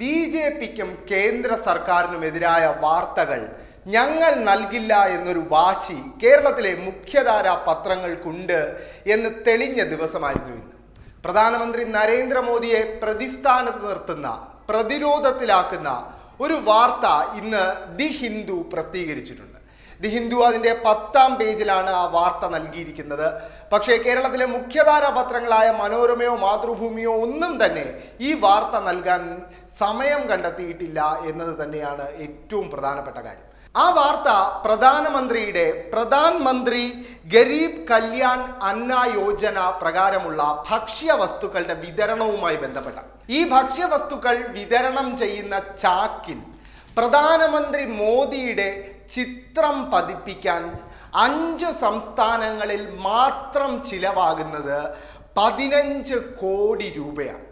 B J പിക്കും കേന്ദ്ര സർക്കാരിനുമെതിരായ വാർത്തകൾ ഞങ്ങൾ നൽകില്ല എന്നൊരു വാശി കേരളത്തിലെ മുഖ്യധാര പത്രങ്ങൾക്കുണ്ട് എന്ന് തെളിഞ്ഞ ദിവസമായിരുന്നു ഇന്ന്. പ്രധാനമന്ത്രി നരേന്ദ്രമോദിയെ പ്രതിസ്ഥാനത്ത് നിർത്തുന്ന പ്രതിരോധത്തിലാക്കുന്ന ഒരു വാർത്ത ഇന്ന് ദി ഹിന്ദു പ്രസിദ്ധീകരിച്ചിട്ടുണ്ട്. ദി ഹിന്ദു അതിന്റെ പത്താം പേജിലാണ് ആ വാർത്ത നൽകിയിരിക്കുന്നത്. പക്ഷേ കേരളത്തിലെ മുഖ്യധാര പത്രങ്ങളായ മനോരമയോ മാതൃഭൂമിയോ ഒന്നും തന്നെ ഈ വാർത്ത നൽകാൻ സമയം കണ്ടെത്തിയിട്ടില്ല എന്നത് തന്നെയാണ് ഏറ്റവും പ്രധാനപ്പെട്ട കാര്യം. ആ വാർത്ത പ്രധാനമന്ത്രിയുടെ പ്രധാൻ മന്ത്രി ഗരീബ് കല്യാൺ അന്ന യോജന പ്രകാരമുള്ള ഭക്ഷ്യവസ്തുക്കളുടെ വിതരണവുമായി ബന്ധപ്പെട്ട. ഈ ഭക്ഷ്യവസ്തുക്കൾ വിതരണം ചെയ്യുന്ന ചാക്കിൽ പ്രധാനമന്ത്രി മോദിയുടെ ചിത്രം പതിപ്പിക്കാൻ അഞ്ച് സംസ്ഥാനങ്ങളിൽ മാത്രം ചിലവാകുന്നത് പതിനഞ്ച് കോടി രൂപയാണ്.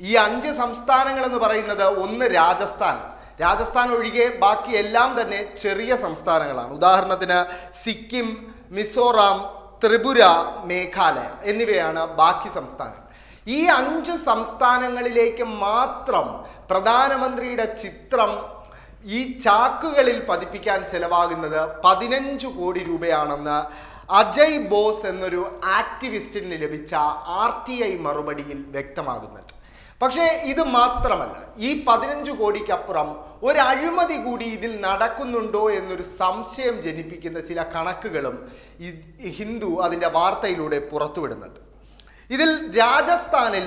ഈ അഞ്ച് സംസ്ഥാനങ്ങൾ എന്ന് പറയുന്നത് ഒന്ന് രാജസ്ഥാൻ. രാജസ്ഥാൻ ഒഴികെ ബാക്കി എല്ലാം തന്നെ ചെറിയ സംസ്ഥാനങ്ങളാണ്. ഉദാഹരണത്തിന് സിക്കിം മിസോറാം ത്രിപുര മേഘാലയ എന്നിവയാണ് ബാക്കി സംസ്ഥാനങ്ങൾ. ഈ അഞ്ച് സംസ്ഥാനങ്ങളിലേക്ക് മാത്രം പ്രധാനമന്ത്രിയുടെ ചിത്രം ഈ ചാക്കുകളിൽ പതിപ്പിക്കാൻ ചെലവാകുന്നത് പതിനഞ്ച് കോടി രൂപയാണെന്ന് അജയ് ബോസ് എന്നൊരു ആക്ടിവിസ്റ്റിന് ലഭിച്ച ആർ ടി ഐ മറുപടിയിൽ വ്യക്തമാകുന്നുണ്ട്. പക്ഷേ ഇത് മാത്രമല്ല ഈ പതിനഞ്ച് കോടിക്കപ്പുറം ഒരു അഴിമതി കൂടി ഇതിൽ നടക്കുന്നുണ്ടോ എന്നൊരു സംശയം ജനിപ്പിക്കുന്ന ചില കണക്കുകളും ഹിന്ദു അതിന്റെ വാർത്തയിലൂടെ പുറത്തുവിടുന്നുണ്ട്. ഇതിൽ രാജസ്ഥാനിൽ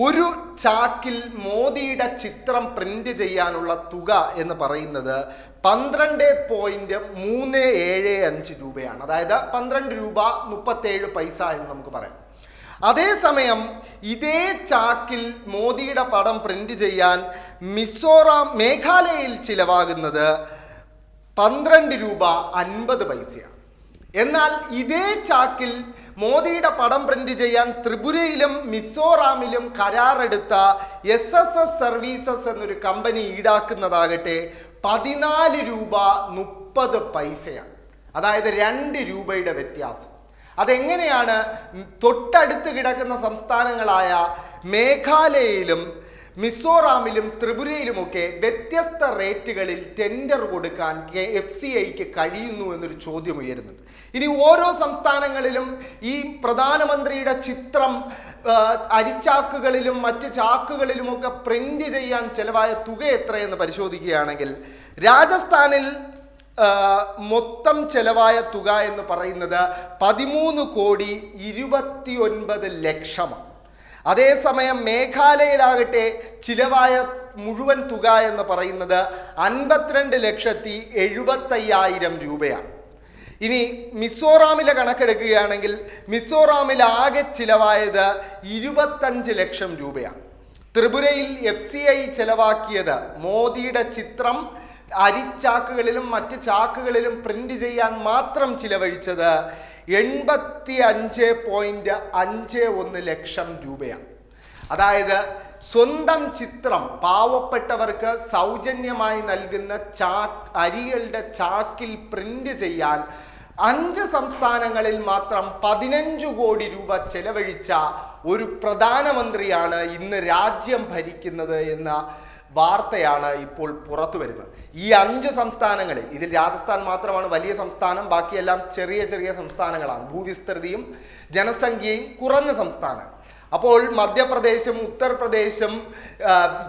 ഒരു ചാക്കിൽ മോദിയുടെ ചിത്രം പ്രിന്റ് ചെയ്യാനുള്ള തുക എന്ന് പറയുന്നത് പന്ത്രണ്ട് പോയിന്റ് മൂന്ന് ഏഴ് അഞ്ച് രൂപയാണ്. അതായത് പന്ത്രണ്ട് രൂപ മുപ്പത്തേഴ് പൈസ എന്ന് നമുക്ക് പറയാം. അതേസമയം ഇതേ ചാക്കിൽ മോദിയുടെ പടം പ്രിന്റ് ചെയ്യാൻ മിസോറാം മേഘാലയയിൽ ചിലവാകുന്നത് പന്ത്രണ്ട് രൂപ അൻപത് പൈസയാണ്. എന്നാൽ ഇതേ ചാക്കിൽ മോദിയുടെ പടം പ്രിന്റ് ചെയ്യാൻ ത്രിപുരയിലും മിസോറാമിലും കരാറെടുത്ത എസ് എസ് എസ് സർവീസസ് എന്നൊരു കമ്പനി ഈടാക്കുന്നതാകട്ടെ പതിനാല് രൂപ മുപ്പത് പൈസയാണ്. അതായത് രണ്ട് രൂപയുടെ വ്യത്യാസം. അതെങ്ങനെയാണ്? തൊട്ടടുത്ത് കിടക്കുന്ന സംസ്ഥാനങ്ങളായ മേഘാലയയിലും മിസോറാമിലും ത്രിപുരയിലുമൊക്കെ വ്യത്യസ്ത റേറ്റുകളിൽ ടെൻഡർ കൊടുക്കാൻ കെ എഫ് സി ഐക്ക് കഴിയുന്നു എന്നൊരു ചോദ്യം ഉയരുന്നുണ്ട്. ഇനി ഓരോ സംസ്ഥാനങ്ങളിലും ഈ പ്രധാനമന്ത്രിയുടെ ചിത്രം അരിച്ചാക്കുകളിലും മറ്റ് ചാക്കുകളിലുമൊക്കെ പ്രിന്റ് ചെയ്യാൻ ചിലവായ തുക എത്രയെന്ന് പരിശോധിക്കുകയാണെങ്കിൽ രാജസ്ഥാനിൽ മൊത്തം ചെലവായ തുക എന്ന് പറയുന്നത് പതിമൂന്ന് കോടി ഇരുപത്തി ഒൻപത് ലക്ഷമാണ്. അതേസമയം മേഘാലയയിലാകട്ടെ ചിലവായ മുഴുവൻ തുക എന്ന് പറയുന്നത് അൻപത്തിരണ്ട് ലക്ഷത്തി എഴുപത്തയ്യായിരം രൂപയാണ്. ഇനി മിസോറാമിലെ കണക്കെടുക്കുകയാണെങ്കിൽ മിസോറാമിൽ ആകെ ചിലവായത് ഇരുപത്തഞ്ച് ലക്ഷം രൂപയാണ്. ത്രിപുരയിൽ എഫ് സി ഐ ചെലവാക്കിയത് മോദിയുടെ ചിത്രം അരിച്ചാക്കുകളിലും മറ്റ് ചാക്കുകളിലും പ്രിന്റ് ചെയ്യാൻ മാത്രം ചിലവഴിച്ചത് എൺപത്തി അഞ്ച് പോയിന്റ് അഞ്ച് ഒന്ന് ലക്ഷം രൂപയാണ്. അതായത് സ്വന്തം ചിത്രം പാവപ്പെട്ടവർക്ക് സൗജന്യമായി നൽകുന്ന ചാക്ക് അരികളുടെ ചാക്കിൽ പ്രിന്റ് ചെയ്യാൻ അഞ്ച് സംസ്ഥാനങ്ങളിൽ മാത്രം പതിനഞ്ചു കോടി രൂപ ചെലവഴിച്ച ഒരു പ്രധാനമന്ത്രിയാണ് ഇന്ന് രാജ്യം ഭരിക്കുന്നത് എന്ന വാർത്തയാണ് ഇപ്പോൾ പുറത്തു വരുന്നത്. ഈ അഞ്ച് സംസ്ഥാനങ്ങളിൽ ഇതിൽ രാജസ്ഥാൻ മാത്രമാണ് വലിയ സംസ്ഥാനം ബാക്കിയെല്ലാം ചെറിയ ചെറിയ സംസ്ഥാനങ്ങളാണ്. ഭൂവിസ്തൃതിയും ജനസംഖ്യയും കുറഞ്ഞ സംസ്ഥാനം. അപ്പോൾ മധ്യപ്രദേശും ഉത്തർപ്രദേശും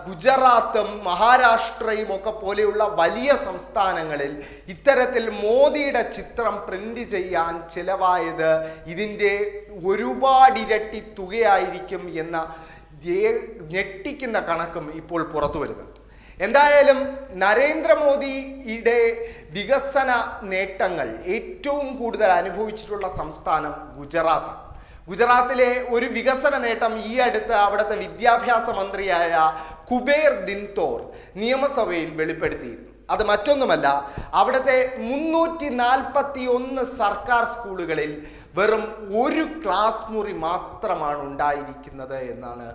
ഗുജറാത്തും മഹാരാഷ്ട്രയും ഒക്കെ പോലെയുള്ള വലിയ സംസ്ഥാനങ്ങളിൽ ഇത്തരത്തിൽ മോദിയുടെ ചിത്രം പ്രിന്റ് ചെയ്യാൻ ചിലവായത് ഇതിന്റെ ഒരുപാടിരട്ടി തുകയായിരിക്കും എന്ന ഞെട്ടിക്കുന്ന കണക്കും ഇപ്പോൾ പുറത്തു വരുന്നുണ്ട് എന്തായാലും നരേന്ദ്രമോദിയുടെ വികസന നേട്ടങ്ങൾ ഏറ്റവും കൂടുതൽ അനുഭവിച്ചിട്ടുള്ള സംസ്ഥാനം ഗുജറാത്ത്. ഗുജറാത്തിലെ ഒരു വികസന നേട്ടം ഈ അടുത്ത് അവിടുത്തെ വിദ്യാഭ്യാസ മന്ത്രിയായ കുബേർ ദിൻതോർ നിയമസഭയിൽ വെളിപ്പെടുത്തിയിരുന്നു. അത് മറ്റൊന്നുമല്ല അവിടുത്തെ മുന്നൂറ്റി നാൽപ്പത്തി ഒന്ന് സർക്കാർ സ്കൂളുകളിൽ വെറും ഒരു ക്ലാസ് മുറി മാത്രമാണ് ഉണ്ടായിരിക്കുന്നത് എന്നാണ്.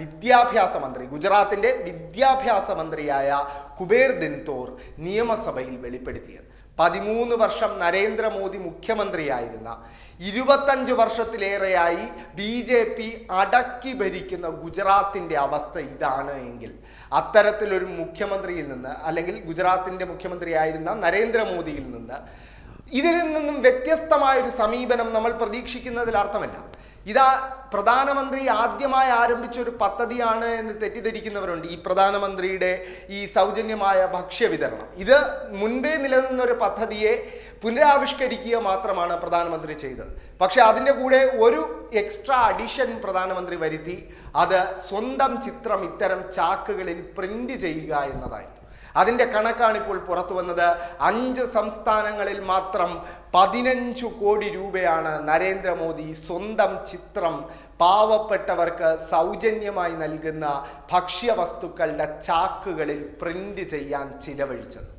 വിദ്യാഭ്യാസ മന്ത്രി ഗുജറാത്തിന്റെ വിദ്യാഭ്യാസ മന്ത്രിയായ കുബേർ ദിൻതോർ നിയമസഭയിൽ വെളിപ്പെടുത്തിയത്. പതിമൂന്ന് വർഷം നരേന്ദ്രമോദി മുഖ്യമന്ത്രിയായിരുന്ന ഇരുപത്തഞ്ച് വർഷത്തിലേറെയായി ബി ജെ പി അടക്കി ഭരിക്കുന്ന ഗുജറാത്തിന്റെ അവസ്ഥ ഇതാണ് എങ്കിൽ അത്തരത്തിലൊരു മുഖ്യമന്ത്രിയിൽ നിന്ന് അല്ലെങ്കിൽ ഗുജറാത്തിന്റെ മുഖ്യമന്ത്രിയായിരുന്ന നരേന്ദ്രമോദിയിൽ നിന്ന് ഇതിൽ നിന്നും വ്യത്യസ്തമായൊരു സമീപനം നമ്മൾ പ്രതീക്ഷിക്കുന്നതിൽ അർത്ഥമല്ല. ഇതാ പ്രധാനമന്ത്രി ആദ്യമായി ആരംഭിച്ച ഒരു പദ്ധതിയാണ് എന്ന് തെറ്റിദ്ധരിക്കുന്നവരുണ്ട്. ഈ പ്രധാനമന്ത്രിയുടെ ഈ സൗജന്യമായ ഭക്ഷ്യ വിതരണം ഇത് മുൻപേ നിലനിന്ന ഒരു പദ്ധതിയെ പുനരാവിഷ്കരിക്കുക മാത്രമാണ് പ്രധാനമന്ത്രി ചെയ്തത്. പക്ഷെ അതിന്റെ കൂടെ ഒരു എക്സ്ട്രാ അഡീഷൻ പ്രധാനമന്ത്രി വരുത്തി അത് സ്വന്തം ചിത്രം ഇത്തരം ചാക്കുകളിൽ പ്രിന്റ് ചെയ്യുക എന്നതായിരുന്നു അതിന്റെ കണക്കാണ് ഇപ്പോൾ പുറത്തു വന്നത്. അഞ്ച് സംസ്ഥാനങ്ങളിൽ മാത്രം പതിനഞ്ചു കോടി രൂപയാണ് നരേന്ദ്രമോദി സ്വന്തം ചിത്രം പാവപ്പെട്ടവർക്ക് സൗജന്യമായി നൽകുന്ന ഭക്ഷ്യവസ്തുക്കളുടെ ചാക്കുകളിൽ പ്രിന്റ് ചെയ്യാൻ ചിലവഴിച്ചത്.